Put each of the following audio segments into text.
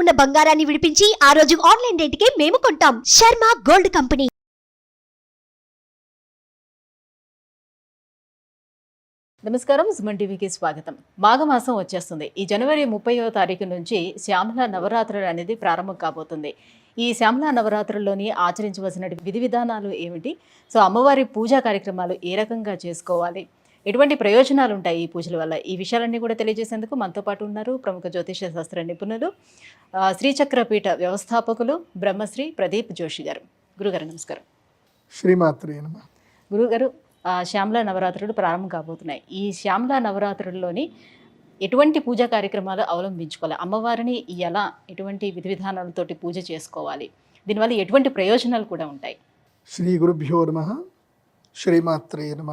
ఉన్న బంగారాన్ని విడిపించి ఆ రోజు ఆన్లైన్ రేటుకే మేము కొంటాం. Sharma gold company. నమస్కారం సుమన్ టీవీకి స్వాగతం. మాఘమాసం వచ్చేస్తుంది. ఈ జనవరి ముప్పైవ తారీఖు నుంచి శ్యామల నవరాత్రులు అనేది ప్రారంభం కాబోతుంది. ఈ శ్యామల నవరాత్రుల్లోని ఆచరించవలసిన విధి విధానాలు ఏమిటి? సో అమ్మవారి పూజా కార్యక్రమాలు ఏ రకంగా చేసుకోవాలి? ఎటువంటి ప్రయోజనాలు ఉంటాయి ఈ పూజల వల్ల? ఈ విషయాలన్నీ కూడా తెలియజేసేందుకు మనతో పాటు ఉన్నారు ప్రముఖ జ్యోతిష శాస్త్ర నిపుణులు శ్రీచక్రపీఠ వ్యవస్థాపకులు బ్రహ్మశ్రీ ప్రదీప్ జోషి గారు. గురుగారు నమస్కారం. శ్రీమాత్రే గురుగారు శ్యామల నవరాత్రులు ప్రారంభం కాబోతున్నాయి. ఈ శ్యామల నవరాత్రుల్లోని ఎటువంటి పూజా కార్యక్రమాలు అవలంబించుకోవాలి? అమ్మవారిని ఎలా ఎటువంటి విధి విధానాలతోటి పూజ చేసుకోవాలి? దీనివల్ల ఎటువంటి ప్రయోజనాలు కూడా ఉంటాయి? శ్రీ గురుభ్యో నమ. శ్రీమాత్రే నమ.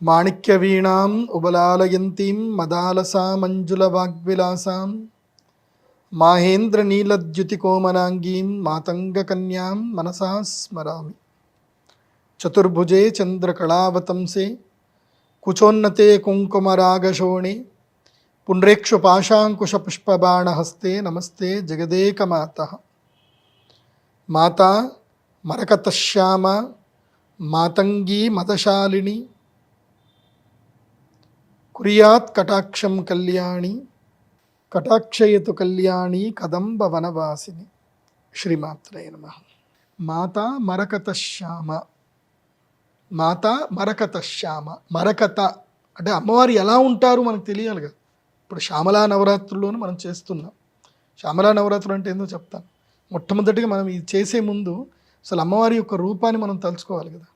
మాణిక్యవీణాం ఉబలాలయంతీం మదాలసా మంజుల వాగ్విలాసాం మాహేంద్రనీలద్యుతికోమలాంగీం మాతంగకన్యాం మనసా స్మరామి చతుర్భుజే చంద్రకళావతంసే కుచోన్నతే కుంకుమరాగశోణే పుండ్రేక్షుపాశాంకుశపుష్పబాణహస్తే నమస్తే జగదేకమాత మాతా మరకతశ్యామ మాతంగీ మతశాలిని కురియాత్ కటాక్షం కళ్యాణి కటాక్షయతు కళ్యాణి కదంబ వనవాసిని. శ్రీమాత్రే నమ. మాతా మరకతశ్యామ మాత మరకత శ్యామ. మరకత అంటే అమ్మవారు ఎలా ఉంటారు మనకు తెలియాలి కదా. ఇప్పుడు శ్యామలా నవరాత్రుల్లోనూ మనం చేస్తున్నాం. శ్యామలా నవరాత్రులు అంటే ఏందో చెప్తాను. మొట్టమొదటిగా మనం ఇది చేసే ముందు అసలు అమ్మవారి యొక్క రూపాన్ని మనం తలుచుకోవాలి కదా.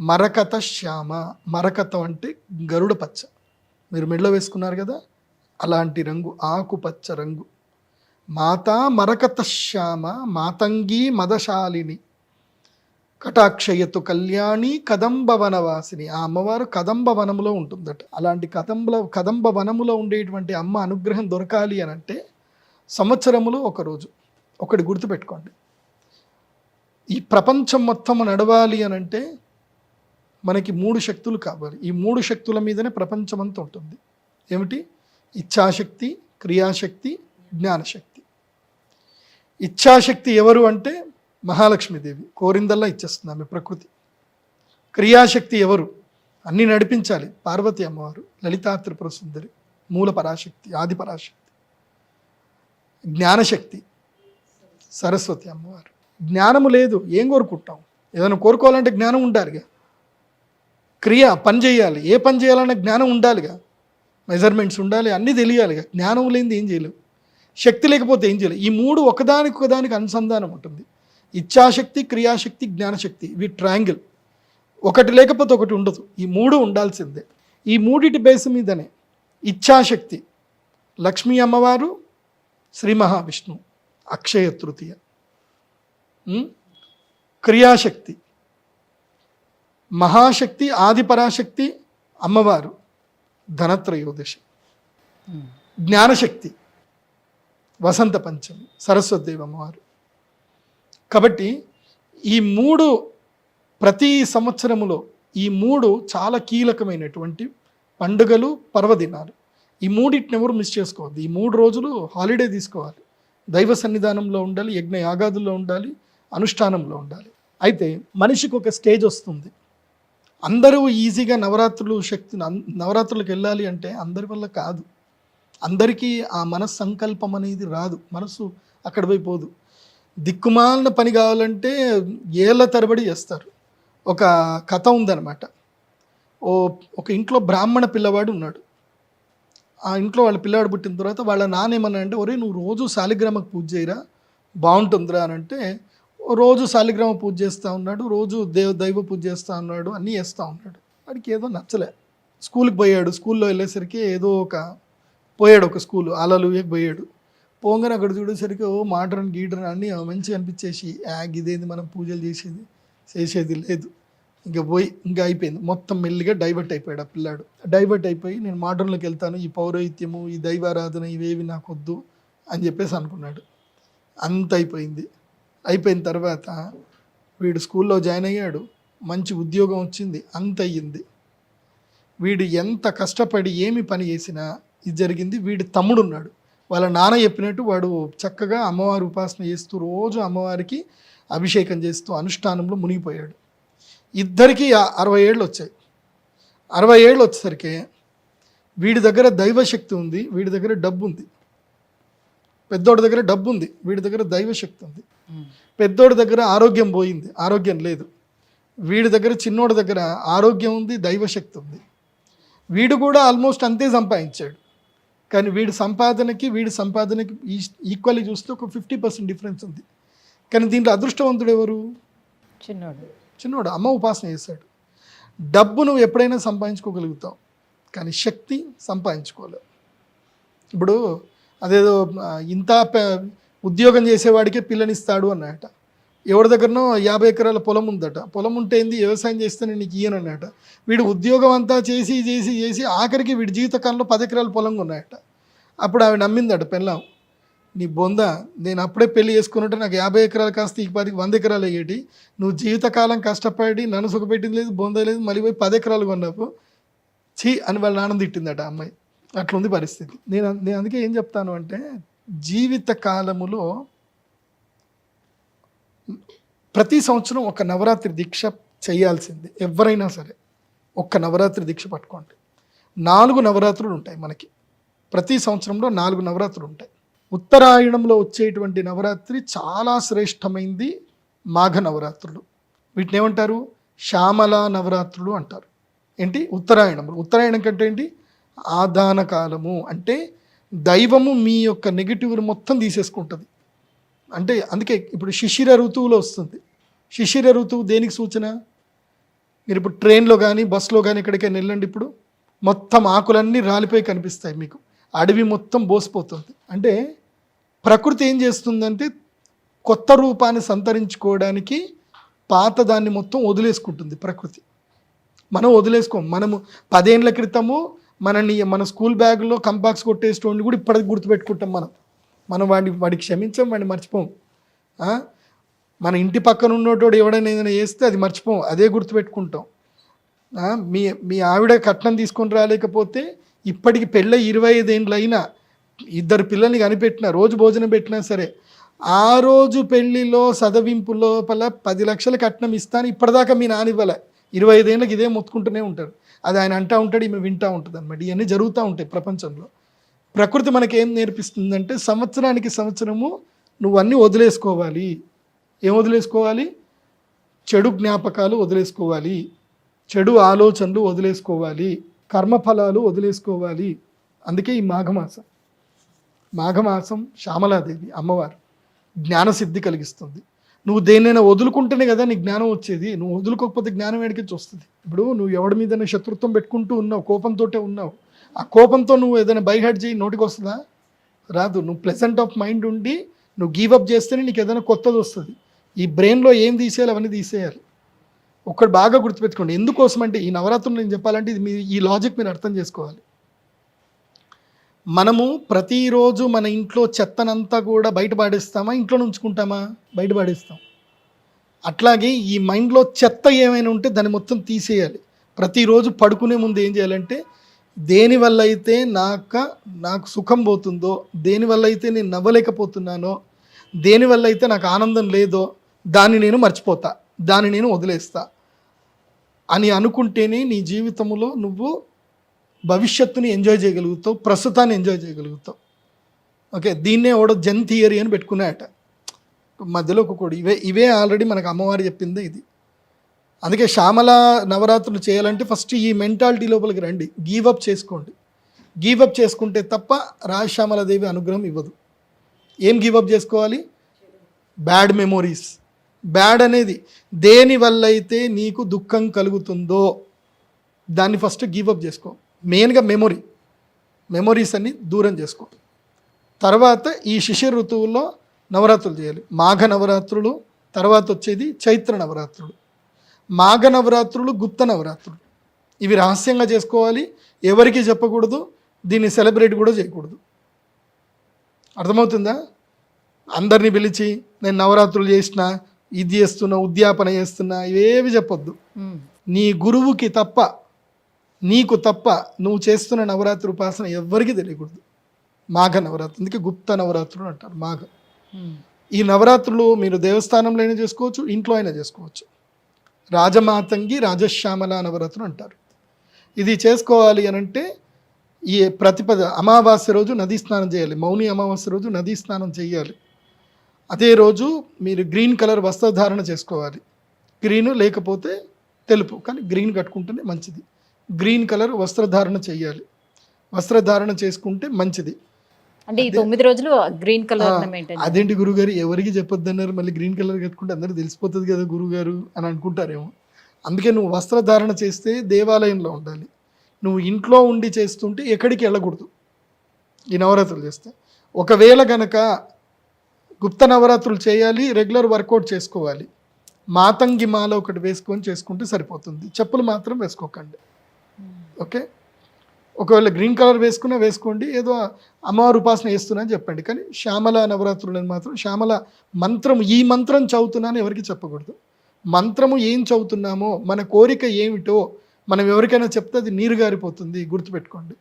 మరకత శ్యామ. మరకతం అంటే గరుడ పచ్చ. మీరు మెడలో వేసుకున్నారు కదా? అలాంటి రంగు ఆకుపచ్చ రంగు. మాతా మరకత శ్యామ మాతంగి మదశాలిని. కటాక్షయతు కళ్యాణి కదంబ వనవాసిని ఆ అమ్మవారు కదంబ వనములో ఉంటుందట. అలాంటి కదంబ కదంబ వనములో ఉండేటువంటి అమ్మ అనుగ్రహం దొరకాలి అని అంటే సంవత్సరములో ఒకరోజు ఒకటి గుర్తుపెట్టుకోండి. ఈ ప్రపంచం మొత్తం నడవాలి అని అంటే మనకి మూడు శక్తులు కావాలి. ఈ మూడు శక్తుల మీదనే ప్రపంచం అంతా ఉంటుంది. ఏమిటి? ఇచ్ఛాశక్తి క్రియాశక్తి జ్ఞానశక్తి. ఇచ్ఛాశక్తి ఎవరు అంటే? మహాలక్ష్మీదేవి. కోరిందల్లా ఇచ్చేస్తుంది ఆమె ప్రకృతి. క్రియాశక్తి ఎవరు? అన్నీ నడిపించాలి. పార్వతి అమ్మవారు లలితా త్రిపుర సుందరి మూల పరాశక్తి ఆది పరాశక్తి. జ్ఞానశక్తి సరస్వతి అమ్మవారు. జ్ఞానము లేదు. ఏం కోరుకుంటాం? ఏదైనా కోరుకోవాలంటే జ్ఞానం ఉండాలిగా. క్రియ పని చేయాలి. ఏ పని చేయాలన్న జ్ఞానం ఉండాలిగా. మెజర్మెంట్స్ ఉండాలి అన్నీ తెలియాలిగా. జ్ఞానం లేనిది ఏం చేయలేవు శక్తి లేకపోతే ఏం చేయలేవు ఈ మూడు ఒకదానికి ఒకదానికి అనుసంధానం ఉంటుంది. ఇచ్ఛాశక్తి క్రియాశక్తి జ్ఞానశక్తి ఇవి ట్రయాంగిల్. ఒకటి లేకపోతే ఒకటి ఉండదు. ఈ మూడు ఉండాల్సిందే. ఈ మూడిటి బేస్ మీదనే ఇచ్ఛాశక్తి లక్ష్మీ అమ్మవారు శ్రీ మహావిష్ణువు అక్షయ తృతీయ. క్రియాశక్తి. మహాశక్తి ఆదిపరాశక్తి అమ్మవారు ధనత్రయోదశి జ్ఞానశక్తి వసంత పంచమి సరస్వతిదేవి అమ్మవారు. కాబట్టి ఈ మూడు ప్రతి సంవత్సరములో ఈ మూడు చాలా కీలకమైనటువంటి పండుగలు పర్వదినాలు. ఈ మూడింటిని ఎవరు మిస్ చేసుకోవద్దు. ఈ మూడు రోజులు హాలిడే తీసుకోవాలి. దైవ సన్నిధానంలో ఉండాలి యజ్ఞ యాగాదుల్లో ఉండాలి అనుష్ఠానంలో ఉండాలి. అయితే మనిషికి ఒక స్టేజ్ వస్తుంది. అందరూ ఈజీగా నవరాత్రులు శక్తి నవరాత్రులకు వెళ్ళాలి అంటే అందరి వల్ల కాదు. అందరికీ ఆ మనస్ సంకల్పం అనేది రాదు. మనసు అక్కడ పోయిపోదు దిక్కుమాలిన పని కావాలంటే ఏళ్ళ తరబడి చేస్తారు. ఒక కథ ఉందన్నమాట. ఓ ఒక ఇంట్లో బ్రాహ్మణ పిల్లవాడు ఉన్నాడు. ఆ ఇంట్లో వాళ్ళ పిల్లవాడు పుట్టిన తర్వాత వాళ్ళ నాన్న ఏమన్నా అంటే ఒరే నువ్వు రోజు శాలిగ్రామకు పూజ చేయరా? బాగుంటుందిరా అని అంటే రోజు శాలిగ్రామ పూజ చేస్తూ ఉన్నాడు రోజు దేవ దైవ పూజ చేస్తూ ఉన్నాడు అన్నీ చేస్తూ ఉన్నాడు. వాడికి ఏదో నచ్చలే. స్కూల్కి పోయాడు స్కూల్లో వెళ్ళేసరికి ఏదో ఒక పోయాడు ఒక స్కూల్ అలలు పోయాడు. పోగానే అక్కడ చూడేసరికి ఓ మాటరన్ గీటరన్ అన్నీ మంచిగా అనిపించేసి యాగ్ ఇదేంది మనం పూజలు చేసేది చేసేది లేదు. ఇంకా పోయి ఇంకా అయిపోయింది. మొత్తం మెల్లిగా డైవర్ట్ అయిపోయాడు ఆ పిల్లాడు. డైవర్ట్ అయిపోయి నేను మోడర్న్లోకి వెళ్తాను ఈ పౌరోహిత్యము ఈ దైవారాధన ఇవేవి నాకు వద్దు అని చెప్పేసి అనుకున్నాడు. అంత అయిపోయింది. అయిపోయిన తర్వాత వీడు స్కూల్లో జాయిన్ అయ్యాడు. మంచి ఉద్యోగం వచ్చింది. అంత అయ్యింది. వీడు ఎంత కష్టపడి ఏమి పని చేసినా ఇది జరిగింది. వీడి తమ్ముడు ఉన్నాడు. వాళ్ళ నాన్న చెప్పినట్టు వాడు చక్కగా అమ్మవారి ఉపాసన చేస్తూ రోజు అమ్మవారికి అభిషేకం చేస్తూ అనుష్ఠానంలో మునిగిపోయాడు. ఇద్దరికీ అరవై ఏళ్ళు వచ్చాయి. అరవై ఏళ్ళు వచ్చేసరికి వీడి దగ్గర దైవశక్తి ఉంది. వీడి దగ్గర డబ్బు ఉంది. పెద్దోడి దగ్గర డబ్బు ఉంది వీడి దగ్గర దైవశక్తి ఉంది పెద్దోడి దగ్గర ఆరోగ్యం పోయింది ఆరోగ్యం లేదు. వీడి దగ్గర చిన్నోడి దగ్గర ఆరోగ్యం ఉంది దైవశక్తి ఉంది. వీడు కూడా ఆల్మోస్ట్ అంతే సంపాదించాడు. కానీ వీడి సంపాదనకి వీడి సంపాదనకి ఈక్వల్లీ చూస్తే ఒక ఫిఫ్టీ పర్సెంట్ డిఫరెన్స్ ఉంది. కానీ దీంట్లో అదృష్టవంతుడు ఎవరు? చిన్నోడు. చిన్నోడు అమ్మ ఉపాసన చేశాడు. డబ్బు నువ్వు ఎప్పుడైనా సంపాదించుకోగలుగుతావు కానీ శక్తి సంపాదించుకోలేవు. ఇప్పుడు అదేదో ఇంత ఉద్యోగం చేసేవాడికే పిల్లనిస్తాడు అన్నట ఎవరి దగ్గరనో యాభై ఎకరాల పొలం ఉందట. పొలం ఉంటే ఏంది? వ్యవసాయం చేస్తే నేను నీకు ఈయన అన్నట వీడు ఉద్యోగం అంతా చేసి చేసి చేసి ఆఖరికి వీడి జీవితకాలంలో పది ఎకరాల పొలం ఉన్నాయట అప్పుడు ఆవిడ నమ్మిందట పెళ్ళాం. నీ బొంద నేను అప్పుడే పెళ్ళి చేసుకున్నట్టు నాకు యాభై ఎకరాలు కాస్త ఈ పది వంద ఎకరాలు అయ్యేటి. నువ్వు జీవితకాలం కష్టపడి నన్ను సుఖపెట్టింది లేదు బొంద లేదు మళ్ళీ పోయి పది ఎకరాలు కొన్నావు ఛీ అని వాళ్ళ నాన్న తిట్టిందట అమ్మాయి. అట్లుంది పరిస్థితి. నేను నేను అందుకే ఏం చెప్తాను అంటే జీవిత కాలములో ప్రతి సంవత్సరం ఒక నవరాత్రి దీక్ష చేయాల్సింది. ఎవరైనా సరే ఒక్క నవరాత్రి దీక్ష పట్టుకోండి. నాలుగు నవరాత్రులు ఉంటాయి మనకి. ప్రతి సంవత్సరంలో నాలుగు నవరాత్రులు ఉంటాయి. ఉత్తరాయణంలో వచ్చేటువంటి నవరాత్రి చాలా శ్రేష్టమైంది మాఘ నవరాత్రులు. వీటిని ఏమంటారు? శ్యామల నవరాత్రులు అంటారు. ఏంటి? ఉత్తరాయణంలో ఉత్తరాయణం కంటే ఏంటి? ఆదాన కాలము అంటే దైవము మీ యొక్క నెగిటివ్ మొత్తం తీసేసుకుంటుంది. అంటే అందుకే ఇప్పుడు శిశిర ఋతువులో వస్తుంది. శిశిర ఋతువు దేనికి సూచన? మీరు ఇప్పుడు ట్రైన్లో కానీ బస్సులో కానీ ఎక్కడికైనా వెళ్ళండి ఇప్పుడు మొత్తం ఆకులన్నీ రాలిపోయి కనిపిస్తాయి మీకు. అడవి మొత్తం బోసిపోతుంది. అంటే ప్రకృతి ఏం చేస్తుందంటే కొత్త రూపాన్ని సంతరించుకోవడానికి పాత దాన్ని మొత్తం వదిలేసుకుంటుంది ప్రకృతి. మనం వదిలేసుకోం. మనము పదేండ్ల క్రితము మనని మన స్కూల్ బ్యాగ్లో కంపాక్స్ కొట్టేసేటోడిని కూడా ఇప్పటికి గుర్తుపెట్టుకుంటాం మనం. మనం వాడిని వాడికి క్షమించాం వాడిని మర్చిపోం. మన ఇంటి పక్కన ఉన్నోటోడు ఎవడైనా ఏదైనా చేస్తే అది మర్చిపోం అదే గుర్తుపెట్టుకుంటాం. మీ మీ ఆవిడ కట్నం తీసుకొని రాలేకపోతే ఇప్పటికి పెళ్ళ ఇరవై ఐదేండ్లు అయినా ఇద్దరు పిల్లల్ని కనిపెట్టినా రోజు భోజనం పెట్టినా సరే ఆ రోజు పెళ్ళిలో సదవింపు లోపల పది లక్షల కట్నం ఇస్తాను ఇప్పటిదాకా మీ నాన్న ఇవ్వలే. ఇరవై ఐదేళ్ళకి ఇదే మొత్తుకుంటూనే ఉంటారు. అది ఆయన అంటా ఉంటాడు ఈమె వింటా ఉంటుంది అనమాట ఇవన్నీ జరుగుతూ ఉంటాయి ప్రపంచంలో. ప్రకృతి మనకి ఏం నేర్పిస్తుందంటే సంవత్సరానికి సంవత్సరము నువ్వు అన్నీ వదిలేసుకోవాలి. ఏం వదిలేసుకోవాలి? చెడు జ్ఞాపకాలు వదిలేసుకోవాలి. చెడు ఆలోచనలు వదిలేసుకోవాలి. కర్మఫలాలు వదిలేసుకోవాలి. అందుకే ఈ మాఘమాసం. మాఘమాసం శ్యామలాదేవి అమ్మవారు జ్ఞానసిద్ధి కలిగిస్తుంది. నువ్వు దేన్నైనా వదులుకుంటేనే కదా నీ జ్ఞానం వచ్చేది. నువ్వు వదులుకోకపోతే జ్ఞానం ఏడికించి వస్తుంది. ఇప్పుడు నువ్వు ఎవడి మీదైనా శత్రుత్వం పెట్టుకుంటూ ఉన్నావు కోపంతోటే ఉన్నావు. ఆ కోపంతో నువ్వు ఏదైనా బైహెడ్ చేయి నోటికి వస్తుందా? రాదు. నువ్వు ప్లెజెంట్ ఆఫ్ మైండ్ ఉండి నువ్వు గివ్ అప్ చేస్తేనే నీకు ఏదైనా కొత్తది వస్తుంది. ఈ బ్రెయిన్లో ఏం తీసేయాలి అవన్నీ తీసేయాలి. ఒక్కటి బాగా గుర్తుపెట్టుకోండి. ఎందుకోసం అంటే ఈ నవరాత్రులు నేను చెప్పాలంటే ఇది మీ ఈ లాజిక్ మీరు అర్థం చేసుకోవాలి. మనము ప్రతిరోజు మన ఇంట్లో చెత్తనంతా కూడా బయట పాడేస్తామా ఇంట్లో ఉంచుకుంటామా బయట పాడేస్తాం అట్లాగే ఈ మైండ్లో చెత్త ఏమైనా ఉంటే దాన్ని మొత్తం తీసేయాలి. ప్రతిరోజు పడుకునే ముందు ఏం చేయాలంటే దేనివల్ల అయితే నాక నాకు సుఖం పోతుందో దేనివల్ల అయితే నేను నవ్వలేకపోతున్నానో దేనివల్ల అయితే నాకు ఆనందం లేదో దాన్ని నేను మర్చిపోతా. దాన్ని నేను వదిలేస్తా. అని అనుకుంటేనే నీ జీవితంలో నువ్వు భవిష్యత్తుని ఎంజాయ్ చేయగలుగుతావు ప్రస్తుతాన్ని ఎంజాయ్ చేయగలుగుతావు. ఓకే దీన్నే ఎవడో జన్ థియరీ అని పెట్టుకున్నాయట మధ్యలో ఒక ఇవే ఇవే ఆల్రెడీ మనకు అమ్మవారు చెప్పిందే ఇది. అందుకే శ్యామల నవరాత్రులు చేయాలంటే ఫస్ట్ ఈ మెంటాలిటీ లోపలికి రండి. గీవ్ అప్ చేసుకోండి. గీవప్ అప్ చేసుకుంటే తప్ప రాజశ్యామలదేవి అనుగ్రహం ఇవ్వదు. ఏం గివ్ చేసుకోవాలి? బ్యాడ్ మెమొరీస్ బ్యాడ్ అనేది దేని వల్ల అయితే నీకు దుఃఖం కలుగుతుందో దాన్ని ఫస్ట్ గివ్ చేసుకో. మెయిన్గా మెమొరీ. మెమొరీస్ అన్ని దూరం చేసుకో. తర్వాత ఈ శిశిర ఋతువుల్లో నవరాత్రులు చేయాలి. మాఘ నవరాత్రులు తర్వాత వచ్చేది చైత్ర నవరాత్రులు. మాఘ నవరాత్రులు గుప్త నవరాత్రులు. ఇవి రహస్యంగా చేసుకోవాలి. ఎవరికి చెప్పకూడదు. దీన్ని సెలబ్రేట్ కూడా చేయకూడదు. అర్థమవుతుందా? అందరినీ పిలిచి నేను నవరాత్రులు చేసిన ఇది చేస్తున్నా ఉద్యాపన చేస్తున్నా ఇవేవి చెప్పొద్దు. నీ గురువుకి తప్ప నీకు తప్ప నువ్వు చేస్తున్న నవరాత్రి ఉపాసన ఎవ్వరికీ తెలియకూడదు. మాఘ నవరాత్రి అందుకే గుప్త నవరాత్రులు అంటారు మాఘ. ఈ నవరాత్రులు మీరు దేవస్థానంలో అయినా చేసుకోవచ్చు ఇంట్లో అయినా చేసుకోవచ్చు. రాజమాతంగి రాజశ్యామల నవరాత్రులు అంటారు. ఇది చేసుకోవాలి అని అంటే ఈ ప్రతిపద అమావాస్య రోజు నదీ స్నానం చేయాలి మౌని అమావాస్య రోజు నదీ స్నానం చేయాలి. అదే రోజు మీరు గ్రీన్ కలర్ వస్త్రధారణ చేసుకోవాలి. గ్రీన్ లేకపోతే తెలుపు కానీ గ్రీన్ కట్టుకుంటేనే మంచిది. గ్రీన్ కలర్ వస్త్రధారణ చేయాలి. వస్త్రధారణ చేసుకుంటే మంచిది. అంటే ఈ తొమ్మిది రోజులు గ్రీన్ కలర్ అదేంటి గురుగారు? ఎవరికి చెప్పొద్దు అన్నారు మళ్ళీ గ్రీన్ కలర్ కట్టుకుంటే అందరూ తెలిసిపోతుంది కదా గురుగారు అని అనుకుంటారేమో. అందుకే నువ్వు వస్త్రధారణ చేస్తే దేవాలయంలో ఉండాలి. నువ్వు ఇంట్లో ఉండి చేస్తుంటే ఎక్కడికి వెళ్ళకూడదు. ఈ నవరాత్రులు చేస్తే. ఒకవేళ గనక గుప్త నవరాత్రులు చేయాలి రెగ్యులర్ వర్కౌట్ చేసుకోవాలి. మాతంగి మాల ఒకటి వేసుకొని చేసుకుంటే సరిపోతుంది. చెప్పులు మాత్రం వేసుకోకండి. ఓకే? ఒకవేళ గ్రీన్ కలర్ వేసుకున్నా వేసుకోండి ఏదో అమ్మవారి ఉపాసన వేస్తున్నా అని చెప్పండి. కానీ శ్యామల నవరాత్రులని మాత్రం శ్యామల మంత్రం ఈ మంత్రం చదువుతున్నాను ఎవరికి చెప్పకూడదు. మంత్రము ఏం చదువుతున్నామో మన కోరిక ఏమిటో మనం ఎవరికైనా చెప్తే అది నీరు గారిపోతుంది గుర్తుపెట్టుకోండి.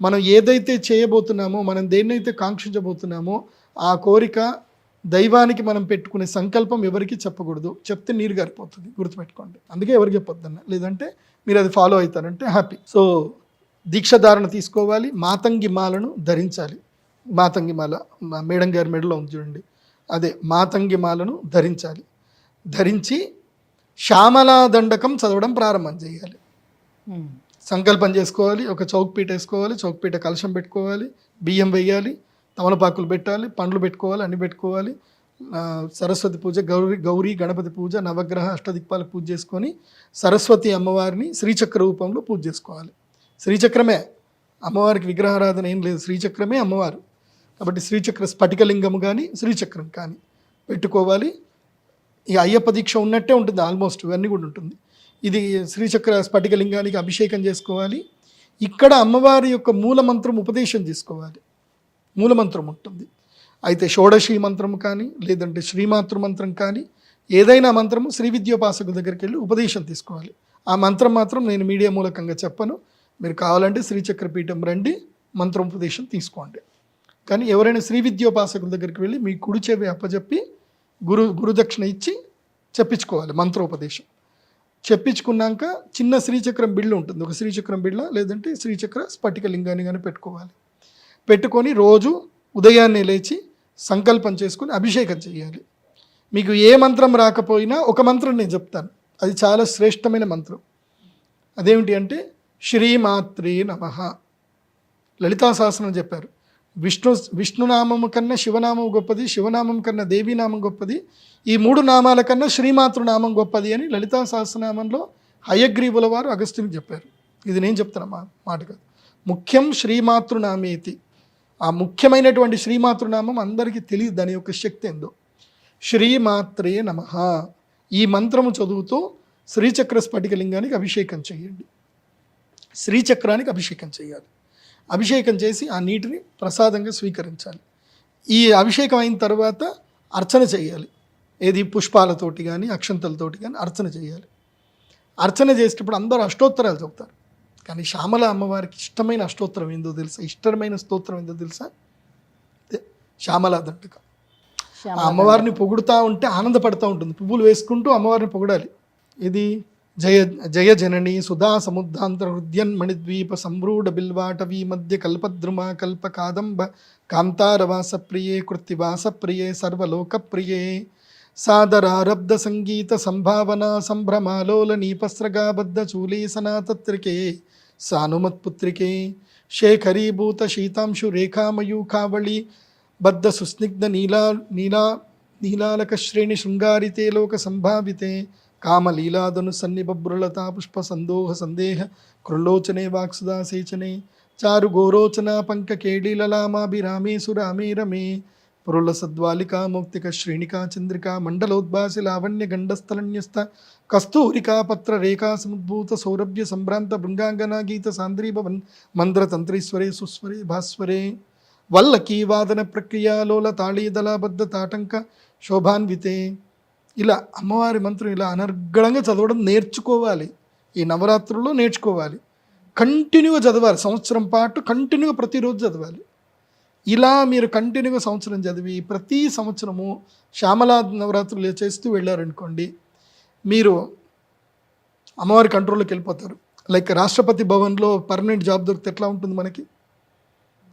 మనం ఏదైతే చేయబోతున్నామో మనం దేన్నైతే కాంక్షించబోతున్నామో ఆ కోరిక దైవానికి మనం పెట్టుకునే సంకల్పం ఎవరికి చెప్పకూడదు. చెప్తే నీరు గారిపోతుంది గుర్తుపెట్టుకోండి. అందుకే ఎవరికి చెప్పొద్దన్న. లేదంటే మీరు అది ఫాలో అవుతారంటే హ్యాపీ సో దీక్షధారణ తీసుకోవాలి మాతంగి మాలను ధరించాలి. మాతంగి మాల మేడం గారి మెడలో ఉంది చూడండి. అదే మాతంగి మాలను ధరించాలి. ధరించి శ్యామలా దండకం చదవడం ప్రారంభం చేయాలి. సంకల్పం చేసుకోవాలి ఒక చౌక్పీట వేసుకోవాలి చౌక్పీట కలశం పెట్టుకోవాలి బియ్యం వేయాలి తమలపాకులు పెట్టాలి పండ్లు పెట్టుకోవాలి అన్ని పెట్టుకోవాలి. సరస్వతి పూజ గౌరీ గౌరీ గణపతి పూజ నవగ్రహ అష్టదిక్పాల పూజ చేసుకొని సరస్వతి అమ్మవారిని శ్రీచక్ర రూపంలో పూజ చేసుకోవాలి. శ్రీచక్రమే. అమ్మవారికి విగ్రహారాధన ఏం లేదు. శ్రీచక్రమే అమ్మవారు. కాబట్టి శ్రీచక్ర స్ఫటికలింగము కానీ శ్రీచక్రం కానీ పెట్టుకోవాలి. ఈ అయ్యప్ప దీక్ష ఉన్నట్టే ఉంటుంది ఆల్మోస్ట్. ఇవన్నీ కూడా ఉంటుంది. ఇది శ్రీచక్ర స్ఫటికలింగానికి అభిషేకం చేసుకోవాలి. ఇక్కడ అమ్మవారి యొక్క మూలమంత్రం ఉపదేశం తీసుకోవాలి. మూలమంత్రం ఉంటుంది. అయితే షోడశి మంత్రం కానీ లేదంటే శ్రీమాతృ మంత్రం కానీ ఏదైనా మంత్రము శ్రీ విద్యోపాసకు దగ్గరికి వెళ్ళి ఉపదేశం తీసుకోవాలి. ఆ మంత్రం మాత్రం నేను మీడియా మూలకంగా చెప్పను. మీరు కావాలంటే శ్రీచక్ర పీఠం రండి మంత్రం ఉపదేశం తీసుకోండి. కానీ ఎవరైనా శ్రీ విద్యోపాసకుల దగ్గరికి వెళ్ళి మీ కుడి చెవి అప్పచెప్పి గురు గురుదక్షిణ ఇచ్చి చెప్పించుకోవాలి మంత్రోపదేశం. చెప్పించుకున్నాక చిన్న శ్రీచక్రం బిళ్ళ ఉంటుంది. ఒక శ్రీచక్రం బిళ్ళ లేదంటే శ్రీచక్ర స్ఫటిక లింగాన్ని కానీ పెట్టుకోవాలి. పెట్టుకొని రోజు ఉదయాన్నే లేచి సంకల్పం చేసుకుని అభిషేకం చేయాలి. మీకు ఏ మంత్రం రాకపోయినా ఒక మంత్రం నేను చెప్తాను. అది చాలా శ్రేష్టమైన మంత్రం. అదేమిటి అంటే శ్రీమాత్రి నమ. లలితా సహస్రం చెప్పారు. విష్ణు విష్ణునామము కన్నా శివనామం గొప్పది శివనామం కన్నా దేవీనామం గొప్పది ఈ మూడు నామాల కన్నా శ్రీమాతృనామం గొప్పది అని లలితా సహస్రనామంలో హయగ్రీవుల వారు అగస్త్యుని చెప్పారు. ఇది నేను చెప్తున్నా మా మాట కాదు ముఖ్యం శ్రీమాతృనామేతి. ఆ ముఖ్యమైనటువంటి శ్రీమాతృనామం అందరికీ తెలియదు దాని యొక్క శక్తి ఏందో. శ్రీమాత్రే నమ. ఈ మంత్రము చదువుతూ శ్రీచక్ర స్ఫటికలింగానికి అభిషేకం చేయండి. శ్రీచక్రానికి అభిషేకం చేయాలి. అభిషేకం చేసి ఆ నీటిని ప్రసాదంగా స్వీకరించాలి. ఈ అభిషేకం అయిన తర్వాత అర్చన చేయాలి. ఏది? పుష్పాలతోటి కానీ అక్షంతలతోటి కానీ అర్చన చేయాలి. అర్చన చేసేటప్పుడు అందరూ అష్టోత్తరాలు చెబుతారు కానీ శ్యామల అమ్మవారికి ఇష్టమైన అష్టోత్తరం ఏందో తెలుసా? ఇష్టమైన స్తోత్రం ఏందో తెలుసా? శ్యామల దండకం. ఆ అమ్మవారిని పొగుడుతూ ఉంటే ఆనందపడుతూ ఉంటుంది. పువ్వులు వేసుకుంటూ అమ్మవారిని పొగడాలి. ఇది జయ జయ జనని సుధా సముద్ధాంతర హృద్యన్ మణిద్వీప సంరూఢ బిల్వాటవీ మధ్య కల్పద్రుమ కల్ప కాదంబ కాంతారవాస ప్రియే కృత్తివాస ప్రియే సర్వలోక ప్రియే సాదరారబ్ధ సంగీత సంభావన సంభ్రమాలోల నీపస్రగాబద్ధ చూలీ సనాతత్రికే సానుమత్పుత్రికే శేఖరీభూత శీతాంశు రేఖామయూఖావళి బద్ధ సుస్నిగ్ధ నీలా నీలా నీలాలక శ్రేణి శృంగారితే లోక సంభావితే కామలీలాదను సన్నిబభ్రులతా పుష్ప సందోహ సందేహ కృల్లోచనే వాక్సుదా సేచనే చారు గోరోచన పంక కేడీలలామాభిరామే రామే రమే పురుల సద్వాలికా మౌక్తిక శ్రేణికా చంద్రికా మండలోద్భాసి లావణ్య గండస్థలన్యస్థ కస్తూరికా పత్ర రేఖా సముద్భూత సౌరభ్య సంభ్రాంత బృంగాంగనా గీత సాంద్రీభవన్ మంద్రతంత్రీశ్వరే సుస్వరే భాస్వరే వల్లకీ వాదన ప్రక్రియాలోల తాళీదళాబద్ధ తాటంక శోభాన్వితే ఇలా అమ్మవారి మంత్రం ఇలా అనర్గళంగా చదవడం నేర్చుకోవాలి. ఈ నవరాత్రుల్లో నేర్చుకోవాలి. కంటిన్యూగా చదవాలి. సంవత్సరం పాటు కంటిన్యూగా ప్రతిరోజు చదవాలి. ఇలా మీరు కంటిన్యూగా సంవత్సరం చదివి ప్రతి సంవత్సరము శ్యామలా నవరాత్రులు చేస్తూ వెళ్ళారనుకోండి మీరు అమ్మవారి కంట్రోల్లోకి వెళ్ళిపోతారు. లైక్ రాష్ట్రపతి భవన్లో పర్మనెంట్ జాబ్ దొరికితే ఎట్లా ఉంటుంది మనకి?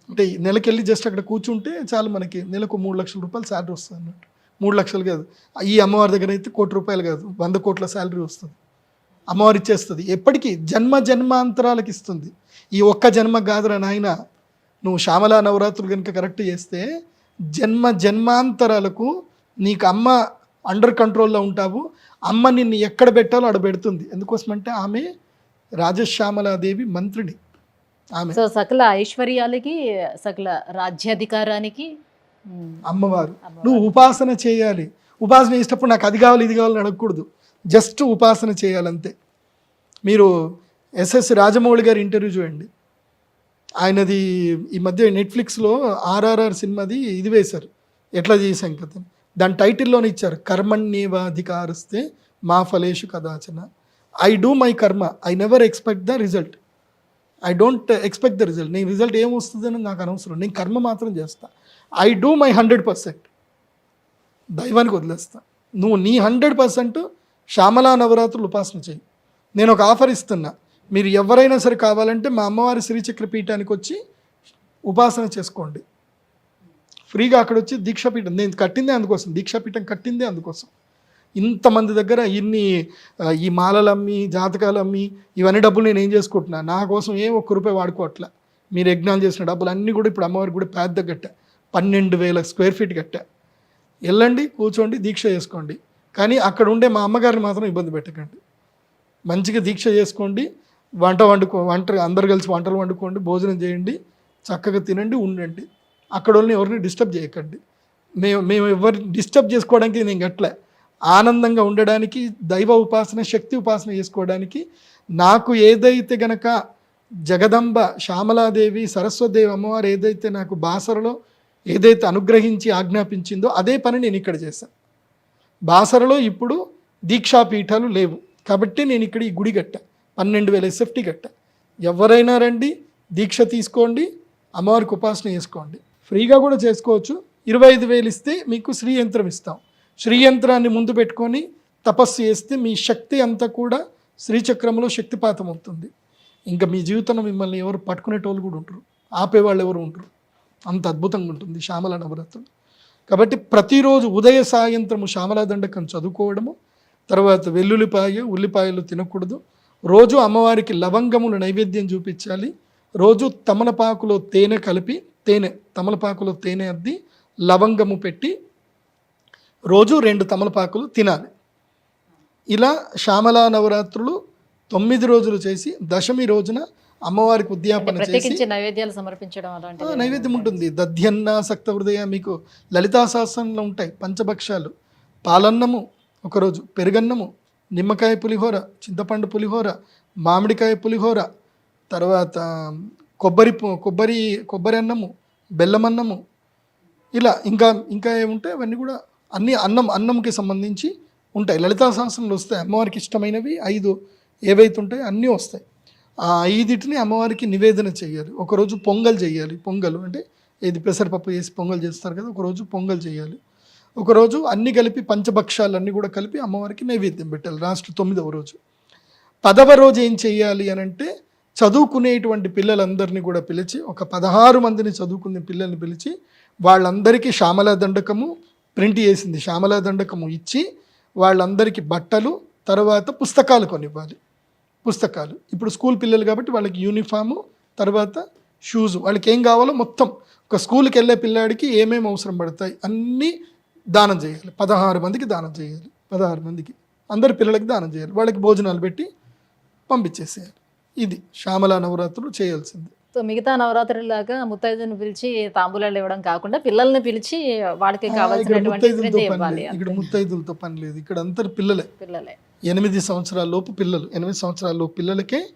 అంటే నెలకి వెళ్ళి జస్ట్ అక్కడ కూర్చుంటే చాలు మనకి నెలకు మూడు లక్షల రూపాయలు శాలరీ వస్తుంది అన్నట్టు. మూడు లక్షలు కాదు. ఈ అమ్మవారి దగ్గర అయితే కోటి రూపాయలు కాదు. వంద కోట్ల శాలరీ వస్తుంది. అమ్మవారు ఇచ్చేస్తుంది. ఎప్పటికీ జన్మ జన్మాంతరాలకు ఇస్తుంది. ఈ ఒక్క జన్మ కాదురా నాయన. నువ్వు శ్యామలా నవరాత్రులు కనుక కరెక్ట్ చేస్తే జన్మ జన్మాంతరాలకు నీకు అమ్మ అండర్ కంట్రోల్లో ఉంటావు. అమ్మ నిన్ను ఎక్కడ పెట్టాలో ఆడ పెడుతుంది. ఎందుకోసమంటే ఆమె రాజశ్యామలాదేవి మంత్రిని ఆమె. సో సకల ఐశ్వర్యాలకి సకల రాజ్యాధికారానికి అమ్మవారు. నువ్వు ఉపాసన చేయాలి. ఉపాసన చేసేటప్పుడు నాకు అది కావాలి ఇది కావాలని అడగకూడదు. జస్ట్ ఉపాసన చేయాలంతే. మీరు ఎస్ఎస్ రాజమౌళి గారి ఇంటర్వ్యూ చూడండి. ఆయనది ఈ మధ్య నెట్ఫ్లిక్స్లో ఆర్ఆర్ఆర్ సినిమాది ఇది వేశారు. ఎట్లా చేశాం కదా దాని టైటిల్లోనే ఇచ్చారు కర్మణ్యేవాధికారస్తే మా ఫలేషు కదాచన. I do my karma I never expect the result I don't expect the result నేను రిజల్ట్ ఏం వస్తుందని నాకు అనవసరం. నేను కర్మ మాత్రం చేస్తా. I do my hundred percent దైవానికి వదిలేస్తా. నువ్వు నీ హండ్రెడ్ పర్సెంట్ శ్యామలా నవరాత్రులు ఉపాసన చేయి నేను ఒక ఆఫర్ ఇస్తున్నా. మీరు ఎవరైనా సరే కావాలంటే మా అమ్మవారి శ్రీచక్ర పీఠానికి వచ్చి ఉపాసన చేసుకోండి. ఫ్రీగా అక్కడ వచ్చి దీక్షాపీఠం నేను కట్టిందే అందుకోసం దీక్షాపీఠం కట్టిందే అందుకోసం. ఇంతమంది దగ్గర ఇన్ని ఈ మాలలు అమ్మి జాతకాలు అమ్మి ఇవన్నీ డబ్బులు నేను ఏం చేసుకుంటున్నా? నా కోసం ఏం ఒక్క రూపాయి వాడుకోవట్లే? మీరు యజ్ఞాలు చేసిన డబ్బులు అన్నీ కూడా ఇప్పుడు అమ్మవారికి కూడా పెద్ద కట్టా పన్నెండు వేల స్క్వేర్ ఫీట్ కట్టా వెళ్ళండి కూర్చోండి దీక్ష చేసుకోండి. కానీ అక్కడ ఉండే మా అమ్మగారిని మాత్రం ఇబ్బంది పెట్టకండి. మంచిగా దీక్ష చేసుకోండి వంట వండుకో వంట అందరు కలిసి వంటలు వండుకోండి భోజనం చేయండి చక్కగా తినండి ఉండండి. అక్కడ వాళ్ళని ఎవరిని డిస్టర్బ్ చేయకండి. మేము మేము ఎవరు డిస్టర్బ్ చేసుకోవడానికి నేను గట్లే ఆనందంగా ఉండడానికి దైవ ఉపాసన శక్తి ఉపాసన చేసుకోవడానికి నాకు ఏదైతే గనక జగదంబ శ్యామలాదేవి సరస్వదేవి అమ్మవారు ఏదైతే నాకు బాసరలో ఏదైతే అనుగ్రహించి ఆజ్ఞాపించిందో అదే పని నేను ఇక్కడ చేశాను. బాసరలో ఇప్పుడు దీక్షాపీఠాలు లేవు. కాబట్టి నేను ఇక్కడ ఈ గుడి కట్ట. పన్నెండు వేల ఎస్ఎఫ్టీ కట్ట. ఎవరైనా రండి దీక్ష తీసుకోండి అమ్మవారికి ఉపాసన చేసుకోండి. ఫ్రీగా కూడా చేసుకోవచ్చు. ఇరవై ఐదు వేలు ఇస్తే మీకు శ్రీయంత్రం ఇస్తాం. శ్రీయంత్రాన్ని ముందు పెట్టుకొని తపస్సు చేస్తే మీ శక్తి అంతా కూడా శ్రీచక్రంలో శక్తిపాతం అవుతుంది. ఇంకా మీ జీవితంలో మిమ్మల్ని ఎవరు పట్టుకునేటోళ్ళు కూడా ఉంటారు. ఆపేవాళ్ళు ఎవరు ఉంటారు. అంత అద్భుతంగా ఉంటుంది శ్యామల నవరాత్రులు. కాబట్టి ప్రతిరోజు ఉదయ సాయంత్రము శ్యామలా దండకం చదువుకోవడము తర్వాత వెల్లుల్లిపాయ ఉల్లిపాయలు తినకూడదు. రోజు అమ్మవారికి లవంగములు నైవేద్యం చూపించాలి. రోజు తమలపాకులో తేనె కలిపి తేనె తమలపాకులో తేనె అద్ది లవంగము పెట్టి రోజు రెండు తమలపాకులు తినాలి. ఇలా శ్యామలా నవరాత్రులు తొమ్మిది రోజులు చేసి దశమి రోజున అమ్మవారికి ఉద్యాపన చేసి నైవేద్యాలు సమర్పించడం అలాంటి నైవేద్యం ఉంటుంది. దధ్యన్న సక్త హృదయ మీకు లలితా శాస్త్రంలో ఉంటాయి. పంచభక్షాలు పాలన్నము ఒకరోజు పెరుగన్నము నిమ్మకాయ పులిహోర చింతపండు పులిహోర మామిడికాయ పులిహోర తర్వాత కొబ్బరి కొబ్బరి కొబ్బరి అన్నము బెల్లం అన్నము ఇలా ఇంకా ఇంకా ఏముంటాయి? అవన్నీ కూడా అన్ని అన్నం అన్నంకి సంబంధించి ఉంటాయి. లలితా శాస్త్రంలో వస్తాయి. అమ్మవారికి ఇష్టమైనవి ఐదు ఏవైతే ఉంటాయో అన్నీ వస్తాయి. ఆ ఐదిటిని అమ్మవారికి నివేదన చేయాలి. ఒకరోజు పొంగల్ చేయాలి. పొంగల్ అంటే ఏది? పెసరపప్పు వేసి పొంగల్ చేస్తారు కదా ఒకరోజు పొంగల్ చేయాలి. ఒకరోజు అన్ని కలిపి పంచభక్షాలు అన్నీ కూడా కలిపి అమ్మవారికి నైవేద్యం పెట్టాలి. లాస్ట్ తొమ్మిదవ రోజు. పదవ రోజు ఏం చేయాలి అని అంటే చదువుకునేటువంటి పిల్లలందరినీ కూడా పిలిచి ఒక పదహారు మందిని చదువుకునే పిల్లల్ని పిలిచి వాళ్ళందరికీ శ్యామల దండకము ప్రింట్ చేసింది. శ్యామల దండకము ఇచ్చి వాళ్ళందరికీ బట్టలు తర్వాత పుస్తకాలు కొనివ్వాలి. పుస్తకాలు. ఇప్పుడు స్కూల్ పిల్లలు కాబట్టి వాళ్ళకి యూనిఫాము తర్వాత షూస్ వాళ్ళకి ఏం కావాలో మొత్తం. ఒక స్కూల్కి వెళ్ళే పిల్లాడికి ఏమేమి అవసరం పడతాయి అన్నీ దానం చేయాలి. పదహారు మందికి దానం చేయాలి. పదహారు మందికి. అందరి పిల్లలకి దానం చేయాలి. వాళ్ళకి భోజనాలు పెట్టి పంపించేసేయాలి. ఇది శ్యామల నవరాత్రులు చేయాల్సింది. సో మిగతా నవరాత్రులాగా ముత్తైదుని పిలిచి తాంబూలాలు ఇవ్వడం కాకుండా పిల్లల్ని పిలిచి వాళ్ళకి కావాల్సినటువంటి ముత్తైదులతో శ్రద్ధ పని ఇవ్వాలి లేదు. ఇక్కడ ముత్తైదులతో పని లేదు. ఇక్కడ అందరు పిల్లలే. పిల్లలే. ఎనిమిది సంవత్సరాల లోపు పిల్లలు. ఎనిమిది సంవత్సరాల లోపు పిల్లలకే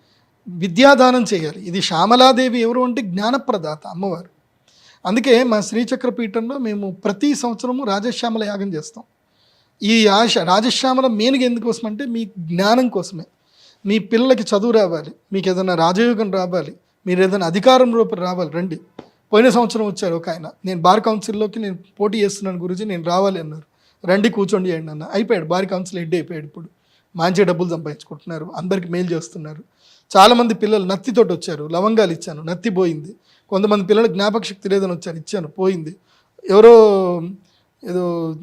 విద్యాదానం చేయాలి. ఇది శ్యామలాదేవి ఎవరు అంటే జ్ఞానప్రదాత అమ్మవారు. అందుకే మా శ్రీచక్ర పీఠంలో మేము ప్రతి సంవత్సరము రాజశ్యామల యాగం చేస్తాం. ఈ ఆశ రాజశ్యామల మెయిన్గా ఎందుకోసం అంటే మీ జ్ఞానం కోసమే. మీ పిల్లలకి చదువు రావాలి మీకు ఏదైనా రాజయోగం రావాలి మీరు ఏదైనా అధికారం రూపం రావాలి రండి. పోయిన సంవత్సరం వచ్చారు ఒక ఆయన. నేను బార్ కౌన్సిల్లోకి నేను పోటీ చేస్తున్నాను గురించి నేను రావాలి అన్నారు. రండి కూర్చోండి చేయండి అన్న. అయిపోయాడు బార్ కౌన్సిల్ హెడ్ అయిపోయాడు ఇప్పుడు. మంచిగా డబ్బులు సంపాదించుకుంటున్నారు అందరికి మేలు చేస్తున్నారు. చాలామంది పిల్లలు నత్తితోటి వచ్చారు లవంగాలు ఇచ్చాను నత్తి పోయింది. కొంతమంది పిల్లలు జ్ఞాపక శక్తి లేదని వచ్చారు ఇచ్చాను పోయింది. ఎవరో ఏదో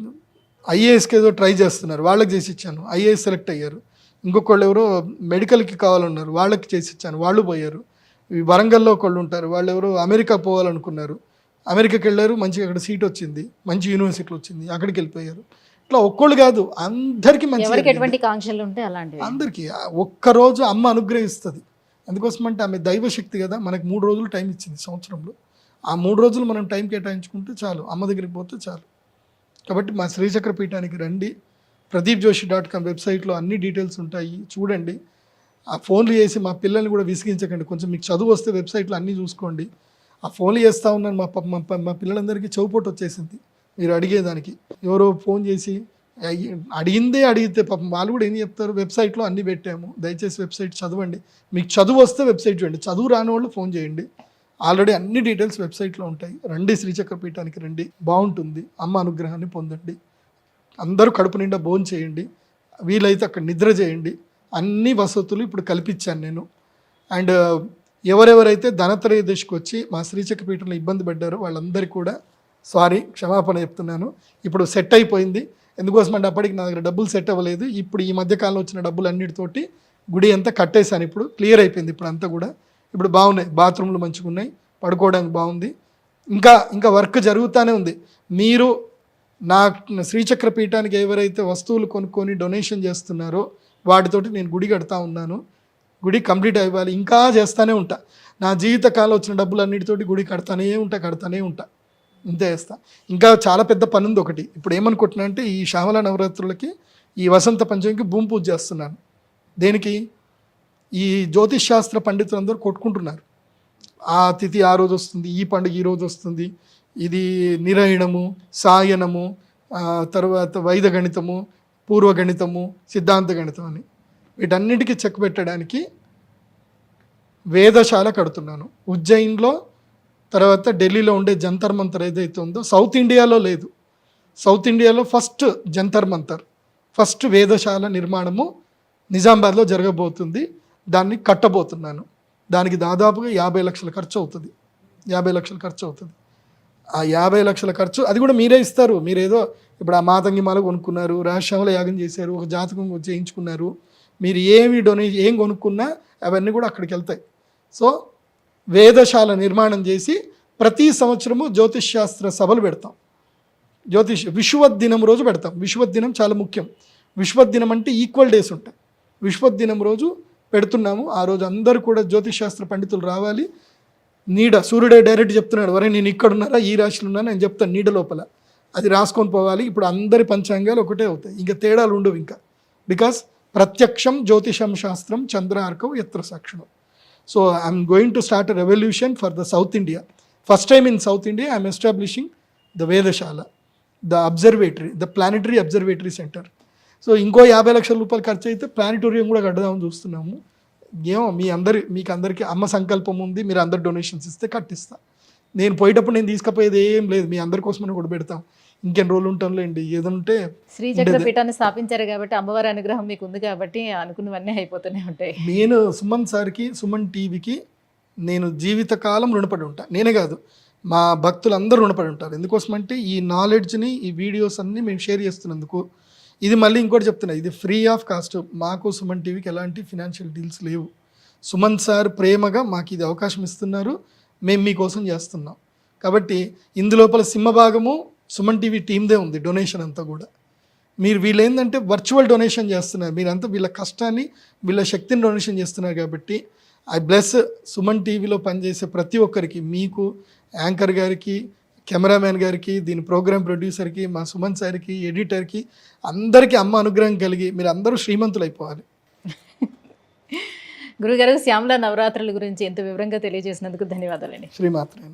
ఐఏఎస్కి ఏదో ట్రై చేస్తున్నారు వాళ్ళకి చేసి ఇచ్చాను. ఐఏఎస్ సెలెక్ట్ అయ్యారు. ఇంకొకళ్ళు ఎవరో మెడికల్కి కావాలన్నారు వాళ్ళకి చేసి ఇచ్చాను వాళ్ళు పోయారు. ఈ వరంగల్లో ఒకళ్ళు ఉంటారు వాళ్ళు ఎవరో అమెరికా పోవాలనుకున్నారు. అమెరికాకి వెళ్ళారు మంచిగా అక్కడ సీట్ వచ్చింది మంచి యూనివర్సిటీలో వచ్చింది అక్కడికి వెళ్ళిపోయారు. ఇట్లా ఒక్కళ్ళు కాదు అందరికీ మంచి ఎవరికి ఎటువంటి కాంక్షలు ఉంటే అలాంటివి. అందరికీ ఒక్కరోజు అమ్మ అనుగ్రహిస్తుంది. అందుకోసం అంటే ఆమె దైవశక్తి కదా మనకు మూడు రోజులు టైం ఇచ్చింది సంవత్సరంలో. ఆ మూడు రోజులు మనం టైం కేటాయించుకుంటే చాలు అమ్మ దగ్గరికి పోతే చాలు. కాబట్టి మా శ్రీచక్ర పీఠానికి రండి ప్రదీప్ జోషి డాట్ కామ్ వెబ్సైట్లో అన్ని డీటెయిల్స్ ఉంటాయి. చూడండి. ఆ ఫోన్లు చేసి మా పిల్లల్ని కూడా విసిగించకండి. కొంచెం మీకు చదువు వస్తే వెబ్సైట్లో అన్నీ చూసుకోండి. ఆ ఫోన్లు చేస్తూ ఉన్నాను. మా మా పిల్లలందరికీ చౌపోటు వచ్చేసింది. మీరు అడిగేదానికి. ఎవరో ఫోన్ చేసి అయ్యి- అడిగిందే అడిగితే పాపం వాళ్ళు కూడా ఏం చెప్తారు? వెబ్సైట్లో అన్నీ పెట్టాము. దయచేసి వెబ్సైట్ చదవండి. మీకు చదువు వస్తే వెబ్సైట్ చూడండి. చదువు రాని వాళ్ళు ఫోన్ చేయండి. ఆల్రెడీ అన్ని డీటెయిల్స్ వెబ్సైట్లో ఉంటాయి. రండి శ్రీచక్ర పీఠానికి రండి. బాగుంటుంది. అమ్మ అనుగ్రహాన్ని పొందండి. అందరూ కడుపు నిండా భోజనం చేయండి వీలైతే అక్కడ నిద్ర చేయండి. అన్ని వసతులు ఇప్పుడు కల్పించాను నేను. అండ్ ఎవరెవరైతే ధనత్రయోదశికి వచ్చి మా శ్రీచక్రపీఠంలో ఇబ్బంది పడ్డారో వాళ్ళందరికీ కూడా సారీ క్షమాపణ చెప్తున్నాను. ఇప్పుడు సెట్ అయిపోయింది. ఎందుకోసం అంటే అప్పటికి నా దగ్గర డబ్బులు సెట్ అవ్వలేదు. ఇప్పుడు ఈ మధ్యకాలంలో వచ్చిన డబ్బులు అన్నిటితోటి గుడి అంతా కట్టేశాను. ఇప్పుడు క్లియర్ అయిపోయింది ఇప్పుడు అంతా కూడా. ఇప్పుడు బాగున్నాయి. బాత్రూమ్లు మంచిగా ఉన్నాయి పడుకోవడానికి బాగుంది. ఇంకా ఇంకా వర్క్ జరుగుతూనే ఉంది. మీరు నా శ్రీచక్ర పీఠానికి ఎవరైతే వస్తువులు కొనుక్కొని డొనేషన్ చేస్తున్నారో వాటితోటి నేను గుడి కడతా ఉన్నాను. గుడి కంప్లీట్ అవ్వాలి ఇంకా చేస్తానే ఉంటా. నా జీవితకాలం వచ్చిన డబ్బులన్నిటితోటి గుడి కడతానే ఉంటా కడతానే ఉంటా. ఇంతే చేస్తా. ఇంకా చాలా పెద్ద పని ఉంది ఒకటి. ఇప్పుడు ఏమనుకుంటున్నా అంటే ఈ శ్యామల నవరాత్రులకి ఈ వసంత పంచమికి భూమి పూజ చేస్తున్నాను. దేనికి? ఈ జ్యోతిష్ శాస్త్ర పండితులందరూ కొట్టుకుంటున్నారు. ఆ తిథి ఆ రోజు వస్తుంది ఈ పండుగ ఈ రోజు వస్తుంది. ఇది నిరయణము సాయనము తర్వాత వైద గణితము పూర్వగణితము సిద్ధాంత గణితం అని. వీటన్నిటికీ చెక్ పెట్టడానికి వేదశాల కడుతున్నాను. ఉజ్జయిన్లో తర్వాత ఢిల్లీలో ఉండే జంతర్ మంతర్ ఏదైతే ఉందో సౌత్ ఇండియాలో లేదు. సౌత్ ఇండియాలో ఫస్ట్ జంతర్ మంతర్ ఫస్ట్ వేదశాల నిర్మాణము నిజామాబాద్లో జరగబోతుంది. దాన్ని కట్టబోతున్నాను. దానికి దాదాపుగా యాభై లక్షల ఖర్చు అవుతుంది. యాభై లక్షల ఖర్చు అవుతుంది. ఆ యాభై లక్షల ఖర్చు అది కూడా మీరే ఇస్తారు. మీరేదో ఇప్పుడు ఆ మాతంగి మాల కొనుక్కున్నారు రహస్యంలో యాగం చేశారు ఒక జాతకం చేయించుకున్నారు. మీరు ఏమి డొనే ఏం కొనుక్కున్నా అవన్నీ కూడా అక్కడికి వెళ్తాయి. సో వేదశాల నిర్మాణం చేసి ప్రతి సంవత్సరము జ్యోతిష్శాస్త్ర సభలు పెడతాం. జ్యోతిష్ విశ్వద్దినం రోజు పెడతాం. విశ్వద్దినం చాలా ముఖ్యం. విశ్వదినం అంటే ఈక్వల్ డేస్ ఉంటాయి. విశ్వద్దినం రోజు పెడుతున్నాము. ఆ రోజు అందరూ కూడా జ్యోతిష్ శాస్త్ర పండితులు రావాలి. నీడ సూర్యుడే డైరెక్ట్ చెప్తున్నాడు వరే నేను ఇక్కడ ఉన్నారా ఈ రాశిలో ఉన్నా నేను చెప్తాను నీడ లోపల. అది రాసుకొని పోవాలి. ఇప్పుడు అందరి పంచాంగాలు ఒకటే అవుతాయి. ఇంకా తేడాలు ఉండవు ఇంకా. బికాస్ ప్రత్యక్షం జ్యోతిషం శాస్త్రం చంద్రార్కం ఎత్ర సాక్షణం so I'm going to start a revolution for the south India first time in south India I'm establishing the Vedashala the observatory the planetary observatory centre so ఇంకో యాభై లక్షల రూపాయలు ఖర్చు అయితే ప్లానిటోరియం కూడా కడదామని చూస్తున్నాము. ఏమో మీ అందరి మీకు అందరికీ అమ్మ సంకల్పం ఉంది మీరు అందరు డొనేషన్స్ ఇస్తే కట్టిస్తా. నేను పోయేటప్పుడు నేను తీసుకుపోయేది ఏం లేదు మీ అందరి కోసమని కూడా పెడతాం. ఇంకెన్ని రోజులు ఉంటాంలేండి ఏదంటే శ్రీచక్ర పీఠాన్ని స్థాపించారు కాబట్టి అమ్మవారి అనుగ్రహం మీకు ఉంది కాబట్టి అనుకున్నవన్నీ అయిపోతూనే ఉంటాయి. నేను సుమన్ సార్కి సుమన్ టీవీకి నేను జీవితకాలం రుణపడి ఉంటా. నేనే కాదు మా భక్తులందరూ రుణపడి ఉంటారు. ఎందుకోసమంటే ఈ నాలెడ్జ్ని ఈ వీడియోస్ అన్నీ మేము షేర్ చేస్తున్నందుకు ఇది మళ్ళీ ఇంకోటి చెప్తున్నా ఇది ఫ్రీ ఆఫ్ కాస్ట్ మాకు సుమన్ టీవీకి ఎలాంటి ఫినాన్షియల్ డీల్స్ లేవు. సుమన్ సార్ ప్రేమగా మాకు ఇది అవకాశం ఇస్తున్నారు మేము మీకోసం చేస్తున్నాం. కాబట్టి ఇందులోపల సింహభాగము సుమన్ టీవీ టీమ్దే ఉంది డొనేషన్ అంతా కూడా. మీరు వీళ్ళు ఏంటంటే వర్చువల్ డొనేషన్ చేస్తున్నారు మీరంతా వీళ్ళ కష్టాన్ని వీళ్ళ శక్తిని డొనేషన్ చేస్తున్నారు కాబట్టి ఐ బ్లెస్ సుమన్ టీవీలో పనిచేసే ప్రతి ఒక్కరికి మీకు యాంకర్ గారికి కెమెరామ్యాన్ గారికి దీని ప్రోగ్రామ్ ప్రొడ్యూసర్కి మా సుమన్ సార్కి ఎడిటర్కి అందరికీ అమ్మ అనుగ్రహం కలిగి మీరు అందరూ శ్రీమంతులు అయిపోవాలి. గురుగారు శ్యామల నవరాత్రుల గురించి ఎంత వివరంగా తెలియజేసినందుకు ధన్యవాదాలండి. శ్రీమాత్రైన.